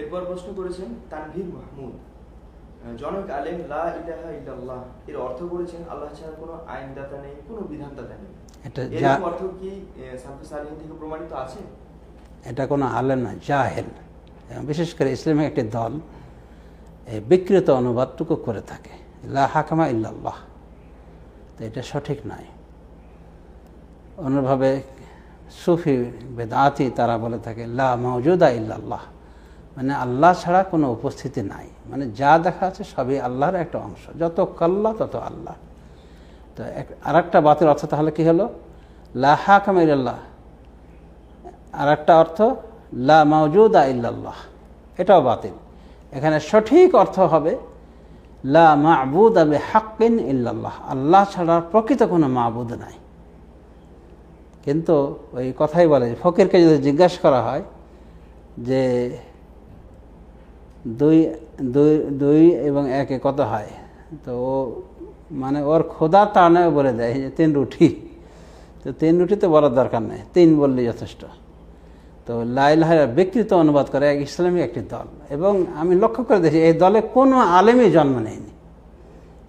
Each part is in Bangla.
এরপর প্রশ্ন করেছেন তানভীর মাহমুদ জনক আলেম লা ইলাহা ইল্লাল্লাহ এর অর্থ করেছেন আল্লাহ ছাড়া কোনো আইনদাতা নেই কোনো বিধানদাতা নেই। এটা এর যা অর্থ কি সালফে সালিহিন থেকে প্রমাণিত আছে? এটা কোনো আলেম না জাহেল। বিশেষ করে ইসলামিক একটি দল বিকৃত অনুবাদটুকু করে থাকে। লা হাকামা ইল্লাল্লাহ। তো এটা সঠিক নয়। অন্যভাবে সুফি বেদাতি তারা বলে থাকে লা মৌজুদা ইল্লাল্লাহ। মানে আল্লাহ ছাড়া কোনো উপস্থিতি নাই। মানে যা দেখা আছে সবই আল্লাহর একটা অংশ। যত কাল্লা, তত আল্লাহ। তো আর একটা বাতিল অর্থ তাহলে কি হলো? লা হাকামা ইল্লাল্লাহ আর একটা অর্থ, লা মৌজুদা ইল্লাল্লাহ। এটাও বাতিল। এখানে সঠিক অর্থ হবে, লা মাবুদ আবে হাক্কিন ইল্লাল্লাহ। আল্লাহ ছাড়া প্রকৃত কোনো মাবুদ নাই। কিন্তু ওই কথাই বলে, ফকিরকে যদি জিজ্ঞাসা করা হয় যে দুই দুই দুই এবং একে কত হয়? তো ও মানে ওর খোদা টানে বলে দেয় যে তিন রুটি। তো তিন রুটি তো বলার দরকার নেই, তিন বললেই যথেষ্ট। তো লাইলাহের বিকৃত অনুবাদ করে এক ইসলামী একটি দল। এবং আমি লক্ষ্য করে দেখি, এই দলে কোনো আলেমই জন্ম নেয়নি।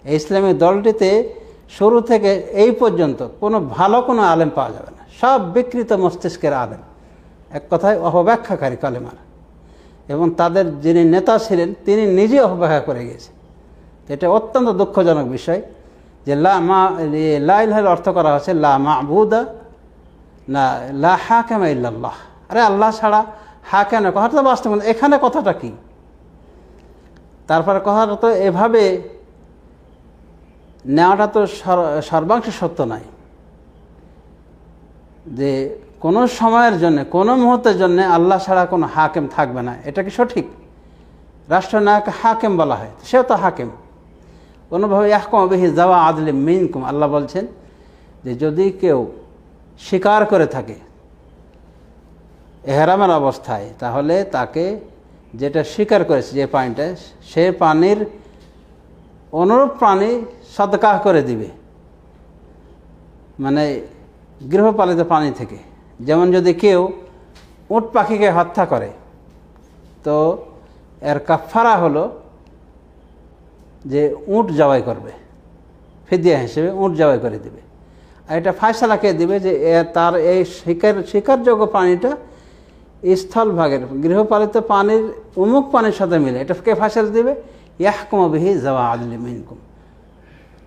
এই ইসলামী দলটিতে শুরু থেকে এই পর্যন্ত কোনো ভালো কোনো আলেম পাওয়া যাবে না। সব বিকৃত মস্তিষ্কের আলেম। এক কথায় অপব্যাখ্যাকারী কালেমার। এবং তাদের যিনি নেতা ছিলেন, তিনি নিজে অপব্যাখ্যা করে গেছেন এটা অত্যন্ত দুঃখজনক বিষয় যে লা মা লাইলহের অর্থ করা হচ্ছে লা মাবুদা, না, লা হা হাকেমা ইল্লাল্লাহ। আরে আল্লাহ ছাড়া হাকেম না, কথাটা বাস্তব। এখানে কথাটা কি? তারপরে কথাটা তো এভাবে নেওয়াটা তো সর- সর্বাংশ সত্য নয়। যে কোনো সময়ের জন্য, কোনো মুহূর্তের জন্য আল্লাহ ছাড়া কোনো হাকেম থাকবে না। এটা কি সঠিক? রাষ্ট্রনায়ক হাকেম বলা হয়। সেও তো হাকেম। কোনোভাবে ইয়াহকম বিহি যাওয়া আদলে মিনকুম। আল্লাহ বলছেন যে যদি কেউ স্বীকার করে থাকে এহরামের অবস্থায়, তাহলে তাকে যেটা স্বীকার করেছে, যে পানিটা, সে পানির অনুরূপ প্রাণী সদকাহ করে দিবে। মানে গৃহপালিত প্রাণী থেকে। যেমন যদি কেউ উট পাখিকে হত্যা করে, তো এর কাফারা হলো যে উট জবাই করবে, ফিদিয়া হিসেবে উট জবাই করে দিবে। আর এটা ফায়সালাকে দিবে যে তার এই শিকার, শিকারযোগ্য প্রাণীটা স্থলভাগের গৃহপালিত পানির উমুক পানির সাথে মিলে। এটা কে ফায়সালা দিবে, ইয়াহকুম বিহি জওয়া আদলি মিনকুম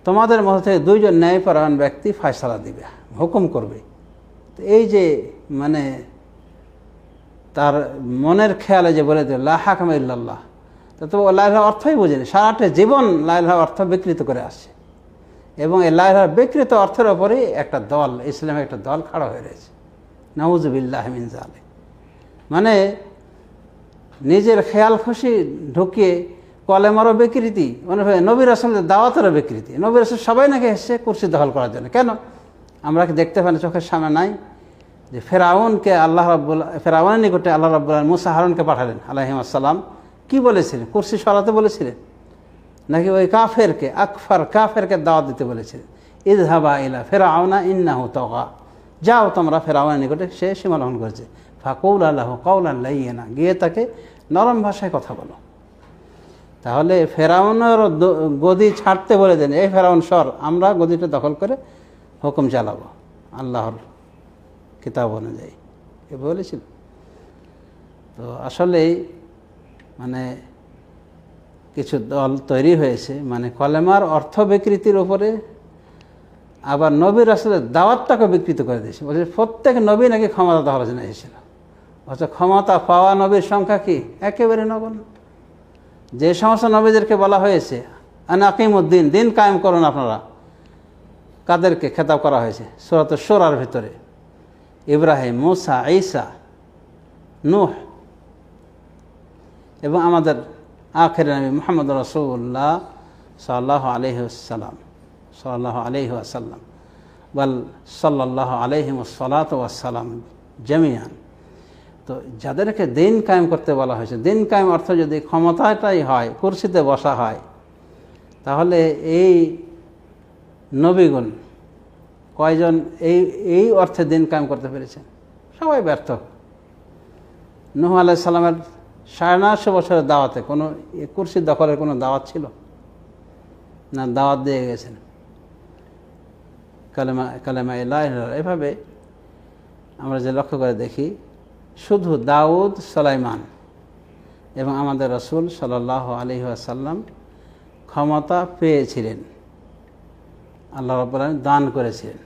তোমাদের মধ্যে দুইজন ন্যায়পরায়ণ ব্যক্তি ফায়সালা দিবে, হুকুম করবে। এই যে মানে তার মনের খেয়ালে যে বলে দিল লাহাকাম ইল্লাল্লাহ, তা তো লাইলাহ অর্থই বোঝেনি সারাটা জীবন লাইলাহ অর্থ বিকৃত করে আসছে। এবং এই লাইলার বিকৃত অর্থের ওপরেই একটা দল ইসলামের একটা দল খাড়া হয়ে রয়েছে। নওয়াজবিল্লাহ মিন জালে মানে নিজের খেয়াল খুশি ঢুকিয়ে কলেমারও বিকৃতি মানে নবীর আসলের দাওয়াতেরও বিকৃতি। নবীর আসল সবাই নাকি এসছে কুর্সি দখল করার জন্য। কেন? আমরা দেখতে পাই চোখের সামনে নাই, যে ফেরাউনকে আল্লাহ রাব্বুল ফেরাউনের নিকটে আল্লাহ রাব্বুল মুসা হারুনকে পাঠালেন আলাহিম আসসালাম। কি বলেছিলেন? কুর্সি সরাতে বলেছিলেন? নাকি ওই কাফেরকে, আকফার কাফেরকে দাওয়াত দিতে বলেছিলেন? ঈদ হাবা ইলা ফেরাউনা ইন্নাহু তগা। যাও তোমরা ফেরাউনের নিকটে, সে সীমালঙ্ঘন করেছে। ফাকুল আল্লাহ কৌল আল্লাহ না গিয়ে তাকে নরম ভাষায় কথা বলো। তাহলে ফেরাউনের গদি ছাড়তে বলে দেন, এই ফেরাউন সর, আমরা গদিটা দখল করে হুকুম চালাবো, আল্লাহর কিতাব অনুযায়ী। এ বলেছিল। তো আসলেই মানে কিছু দল তৈরি হয়েছে মানে কলেমার অর্থ বিকৃতির উপরে আবার নবীর আসলে দাওয়াতটাকে বিকৃত করে দিয়েছে। বলছে, প্রত্যেক নবী নাকি ক্ষমতা দখল জন্য এসেছিল। অথচ ক্ষমতা পাওয়া নবীর সংখ্যা কি? একেবারে নগণ্য। যে সমস্ত নবীদেরকে বলা হয়েছে আকিমুদ্দিন দিন কায়েম করুন আপনারা। কাদেরকে খেতাব করা হয়েছে? সুরত সোরার ভিতরে। ইব্রাহিম, মুসা, ঈসা, নূহ এবং আমাদের আখের নবী মোহাম্মদ রসুল্লাহ সাল্লাহ আলহিসাল্লাম সাল্লাহ আলহি আসাল্লাম বল সাল্লাহ আলহিম সালাত ওয়াসালাম জমিয়ান। তো যাদেরকে দিন কায়েম করতে বলা হয়েছে, দিন কায়েম অর্থ যদি ক্ষমতাটাই হয়, কুর্সিতে বসা হয়, তাহলে এই নবীগুণ কয়জন এই এই অর্থে দিন কায়েম করতে পেরেছেন? সবাই ব্যর্থ। নুহ আলাহ সাল্লামের সাড়ে নশো বছরের দাওয়াতে কোনো এ কুর্সি দখলের কোনো দাওয়াত ছিল? না, দাওয়াত দিয়ে গেছেন। কালেমা কালেমা ইলাহ এভাবে আমরা যে লক্ষ্য করে দেখি, শুধু দাউদ, সালাইমান এবং আমাদের রসুল সাল্লাহ আলী আসাল্লাম ক্ষমতা পেয়েছিলেন। আল্লাহ আলামিন দান করেছিলেন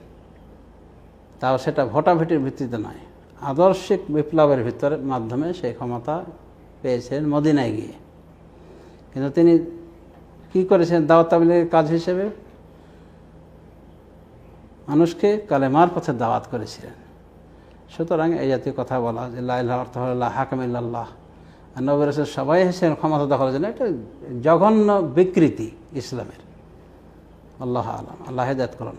তাও সেটা ভোটাভুটির ভিত্তিতে নয়, আদর্শিক বিপ্লবের ভিতরে মাধ্যমে সেই ক্ষমতা পেয়েছিলেন মদিনায় গিয়ে। কিন্তু তিনি কি করেছেন দাওয়াত তাবলিগের কাজ হিসেবে? মানুষকে কালেমার পথে দাওয়াত করেছিলেন। সুতরাং এই জাতীয় কথা বলা যে লাইল্লাহ অর্থ হল হাকাম ইল্লাল্লাহ, আর নবী সবাই এসেছেন ক্ষমতা দখলের জন্য, এটা জঘন্য বিকৃতি ইসলামের। আল্লাহ আলম আল্লাহ হেদায়ত করুন